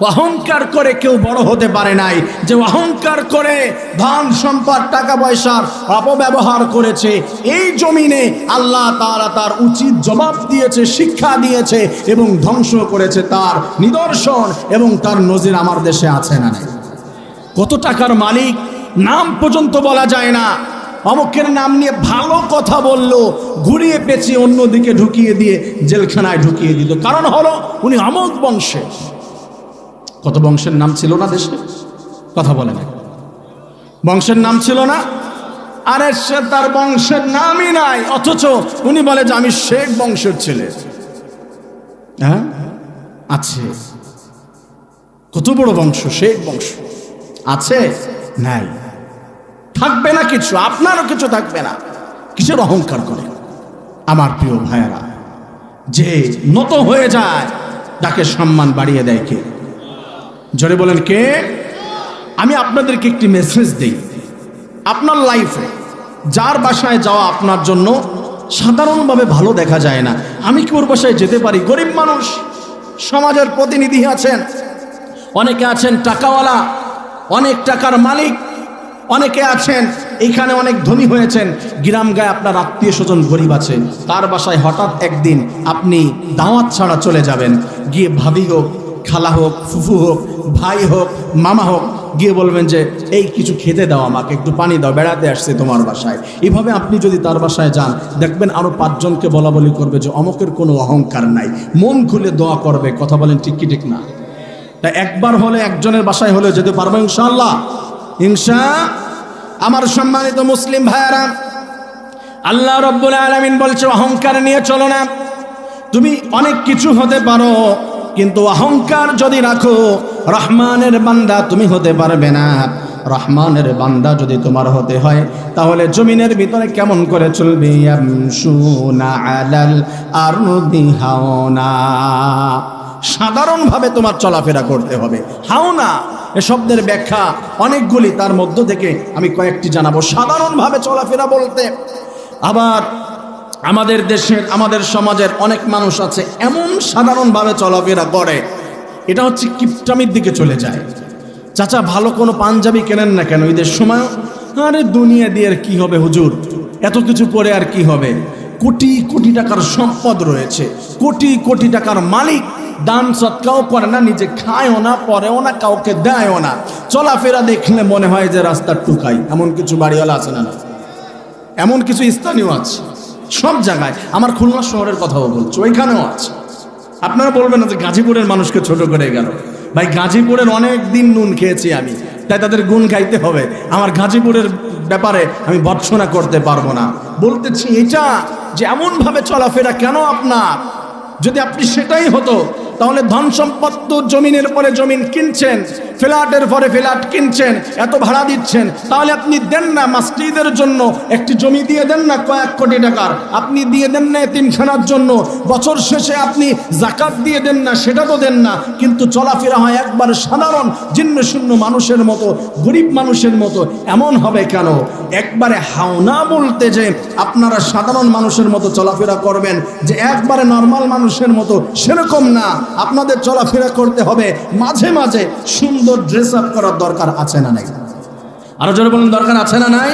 অহংকার করে কেউ বড় হতে পারে নাই। যে অহংকার করে ধন, সম্পদ, টাকা পয়সার অপব্যবহার করেছে, এই জমিনে আল্লাহ তারা তার উচিত জবাব দিয়েছে, শিক্ষা দিয়েছে এবং ধ্বংস করেছে তার নিদর্শন এবং তার নজির আমার দেশে আছে না নাই। কত টাকার মালিক, নাম পর্যন্ত বলা যায় না। অমুকের নাম নিয়ে ভালো কথা বলল, ঘুরিয়ে পেঁচিয়ে অন্যদিকে ঢুকিয়ে দিয়ে জেলখানায় ঢুকিয়ে দিত কারণ হলো, উনি অমুক বংশে কত বংশের নাম ছিল না দেশে? কথা বলে না। বংশের নাম ছিল না? আরে সে তার বংশের নামই নাই। অথচ উনি বলে যে আমি শেখ বংশের ছেলে। হ্যাঁ? আছে। কত বড় বংশ? শেখ বংশ। আছে? নাই। থাকবে না কিছু। আপনারও কিছু থাকবে না। কিসের অহংকার করে? আমার প্রিয় ভাইয়েরা, যে নত হয়ে যায়, তাকে সম্মান বাড়িয়ে দেয় কে? জোরে বলেন কে? আমি আপনাদেরকে একটি মেসেজ দিই। আপনার লাইফে যার বাসায় যাওয়া আপনার জন্য সাধারণভাবে ভালো দেখা যায় না। আমি কি ওর বাসায় যেতে পারি? গরিব মানুষ, সমাজের প্রতিনিধি আছেন। অনেকে আছেন টাকাওয়ালা, অনেক টাকার মালিক, অনেকে আছেন এইখানে অনেক ধনী হয়েছেন। গ্রাম গায়ে আপনার আত্মীয় স্বজন গরিব আছে। তার বাসায় হঠাৎ একদিন আপনি দাওয়াত ছাড়া চলে যাবেন। গিয়ে ভাবি হোক, খালা হোক, ফুফু হোক ভাই হোক, মামা হোক, গিয়ে বলবেন যে, এই কিছু খেতে দাও আমাকে, একটু পানি দাও, বেড়াতে আসছে তোমার বাসায়। এইভাবে আপনি যদি তার বাসায় যান, দেখবেন আরও পাঁচজনকে বলা বলি করবে যে, অমকের কোনো অহংকার নাই। মন খুলে দোয়া করবে, কথা বলেন ঠিক কি ঠিক না? তা একবার হলে একজনের বাসায় হলে যেতে পারব ইনশাল্লাহ ইনশা, আমার সম্মানিত মুসলিম ভাইয়ারা, আল্লাহ রব্বুল আলমিন বলছে, অহংকার নিয়ে চলো না। তুমি অনেক কিছু হতে পারো কিন্তু অহংকার যদি রাখো, রহমানের বান্দা তুমি হতে পারবে না। রহমানের বান্দা যদি তোমার হতে হয়, তাহলে জমিনের ভিতরে কেমন করে চলবে? হাওনা। সাধারণভাবে তোমার চলাফেরা করতে হবে। হাও না এ শব্দের ব্যাখ্যা অনেকগুলি, তার মধ্য থেকে আমি কয়েকটি জানাব। সাধারণভাবে চলাফেরা বলতে আবার আমাদের দেশের, আমাদের সমাজের অনেক মানুষ আছে এমন সাধারণভাবে চলাফেরা করে। এটা হচ্ছে কিপটামির দিকে চলে যায়। চাচা, ভালো কোনো পাঞ্জাবি কেনেন না কেন? ঈদের সময়, আরে দুনিয়া দিয়ে আর কি হবে হুজুর? এত কিছু পরে আর কি হবে? কোটি কোটি টাকার সম্পদ রয়েছে। কোটি কোটি টাকার মালিক দান সৎকাও করে না, নিজে খায়ও না, পরেও না, কাউকে দেয়ও না। চলাফেরা দেখলে মনে হয় যে রাস্তার টুকাই। এমন কিছু বাড়িওয়ালা আছে না? এমন কিছু স্থানীয় আছে? সব জায়গায় আমার খুলনা শহরের কথাও বলছো, ওইখানেও আছে। আপনারা বলবেন না যে গাজীপুরের মানুষকে ছোট করে গেল। ভাই, গাজীপুরের অনেক দিন নুন খেয়েছি আমি, তাই তাদের গুণ গাইতে হবে। আমার গাজীপুরের ব্যাপারে আমি বর্ষনা করতে পারব না। বলতেছি এটা যে এমনভাবে চলাফেরা কেন আপনার? যদি আপনি সেটাই হতো তাহলে ধন সম্পদ তো জমিনের পরে জমিন কিনছেন, ফ্ল্যাটের পরে ফ্ল্যাট কিনছেন, এত ভাড়া দিচ্ছেন, তাহলে আপনি দেন না মাস্টিদের জন্য একটি জমি দিয়ে দেন না কয়েক কোটি টাকার। আপনি দিয়ে দেন না তিনখানার জন্য। বছর শেষে আপনি জাকাত দিয়ে দেন না সেটা তো দেন না। কিন্তু চলাফেরা হয় একবার সাধারণ জিন্ন শূন্য মানুষের মতো, গরিব মানুষের মতো। এমন হবে কেন? একবারে হাওনা বলতে যে আপনারা সাধারণ মানুষের মতো চলাফেরা করবেন, যে একবারে নর্মাল মানুষের মতো, সেরকম না। আপনাদের চলাফেরা করতে হবে। মাঝে মাঝে সুন্দর ড্রেস আপ করার দরকার আছে না নাই? আরও জোরে বলুন, দরকার আছে না নাই?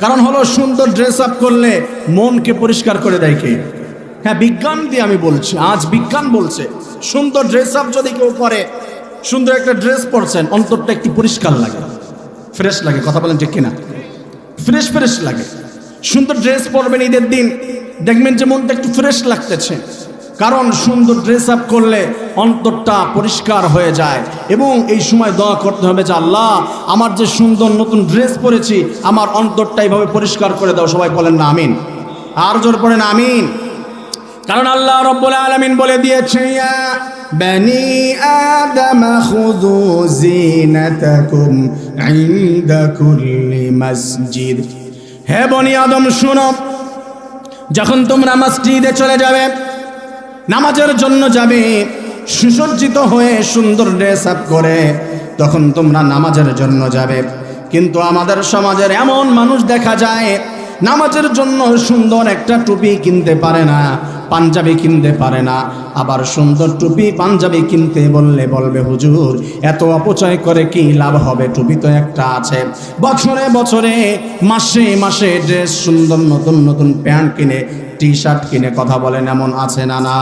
কারণ হলো সুন্দর ড্রেস আপ করলে মনকে পরিষ্কার করে দেয় কে? হ্যাঁ বিজ্ঞান দিয়ে আমি বলছি, আজ বিজ্ঞান বলছে, সুন্দর ড্রেস আপ যদি কেউ করে, সুন্দর একটা ড্রেস পরছেন, অন্তরটা একটু পরিষ্কার লাগে ফ্রেশ লাগে, কথা বলেন ঠিক কিনা? ফ্রেশ ফ্রেশ লাগে। সুন্দর ড্রেস পরবেন ঈদের দিন, দেখবেন যে মনটা একটু ফ্রেশ লাগতেছে। কারণ সুন্দর ড্রেস আপ করলে অন্তরটা পরিষ্কার হয়ে যায়। এবং এই সময় দোয়া করতে হবে যে, আল্লাহ, আমার যে সুন্দর নতুন ড্রেস পরেছি, আমার অন্তরটা এইভাবে পরিষ্কার করে দাও। সবাই বলেন না, আমিন। আর জোর পড়েন আমিন। কারণ আল্লাহ রব্বুল আলমিন বলে দিয়েছে বনি আদম, খুযু জিনাতাকুম ইনদা কুল্লি মসজিদ। হে বনি আদম, শুনো, যখন তোমরা মসজিদে চলে যাবে নামাজের জন্য যাবে, সুসজ্জিত হয়ে সুন্দর ড্রেস আপ করে তখন তোমরা নামাজের জন্য যাবে। কিন্তু আমাদের সমাজের এমন মানুষ দেখা যায়, নামাজের জন্য সুন্দর একটা টুপি কিনতে পারে না, পাঞ্জাবি কিনতে পারে না। আবার সুন্দর টুপি, পাঞ্জাবি কিনতে বললে বলবে, হুজুর, এত অপচয় করে কি লাভ হবে? টুপি তো একটা আছে। বছরে বছরে, মাসে মাসে ড্রেস সুন্দর নতুন নতুন প্যান্ট কিনে টি শার্ট কিনে, কথা বলেন, এমন আছে না না?